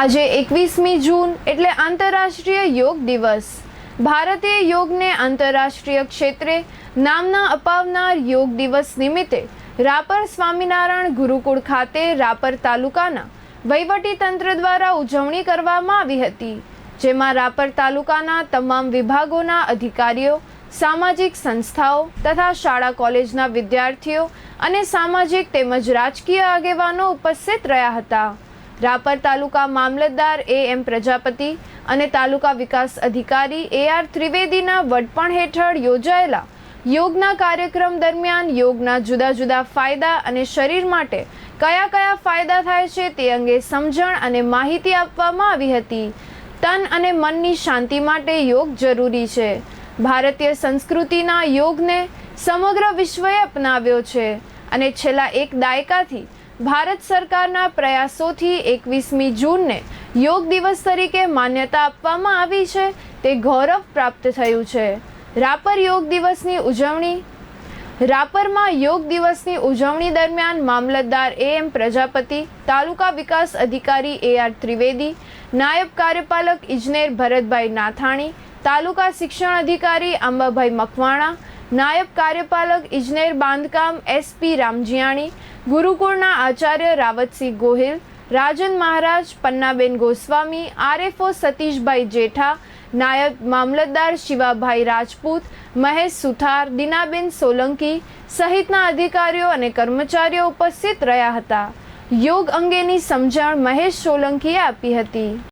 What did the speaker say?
આજે એકવીસમી જૂન એટલે આંતરરાષ્ટ્રીય યોગ દિવસ. ભારતીય યોગને આંતરરાષ્ટ્રીય ક્ષેત્રે નામના અપાવનાર યોગ દિવસ નિમિત્તે રાપર સ્વામિનારાયણ ગુરુકુળ ખાતે રાપર તાલુકાના વહીવટી તંત્ર દ્વારા ઉજવણી કરવામાં આવી હતી, જેમાં રાપર તાલુકાના તમામ વિભાગોના અધિકારીઓ, સામાજિક સંસ્થાઓ તથા શાળા કોલેજના વિદ્યાર્થીઓ અને સામાજિક તેમજ રાજકીય આગેવાનો ઉપસ્થિત રહ્યા હતા. રાપર તાલુકા મામલતદાર એ એમ પ્રજાપતિ અને તાલુકા વિકાસ અધિકારી એ આર ત્રિવેદીના વડપણ હેઠળ યોજાયેલા યોગના કાર્યક્રમ દરમિયાન યોગના જુદા જુદા ફાયદા અને શરીર માટે કયા કયા ફાયદા થાય છે તે અંગે સમજણ અને માહિતી આપવામાં આવી હતી. તન અને મનની શાંતિ માટે યોગ જરૂરી છે. ભારતીય સંસ્કૃતિના યોગને સમગ્ર વિશ્વએ અપનાવ્યો છે અને છેલ્લા એક દાયકાથી ભારત સરકારના પ્રયાસોથી એકવીસમી જૂનને યોગ દિવસ તરીકે માન્યતા આપવામાં આવી છે. તે ગૌરવ પ્રાપ્ત થયું છે. રાપર યોગ દિવસની ઉજવણી. રાપરમાં યોગ દિવસની ઉજવણી દરમિયાન મામલતદાર એ એમ પ્રજાપતિ, તાલુકા વિકાસ અધિકારી એ આર ત્રિવેદી, નાયબ કાર્યપાલક ઇજનેર ભરતભાઈ નાથાણી, તાલુકા શિક્ષણ અધિકારી આંબાભાઈ મકવાણા, નાયબ કાર્યપાલક ઇજનેર બાંધકામ એસપી રામજીયાણી ગુરુકુળના આચાર્ય રાવતસિંહ ગોહિલ, રાજન મહારાજ પન્નાબેન ગોસ્વામી, આરએફઓ સતીશભાઈ જેઠા, નાયબ મામલતદાર શિવાભાઈ રાજપૂત, મહેશ સુથાર, દિનાબેન સોલંકી સહિતના અધિકારીઓ અને કર્મચારીઓ ઉપસ્થિત રહ્યા હતા. યોગ અંગેની સમજણ મહેશ સોલંકીએ આપી હતી.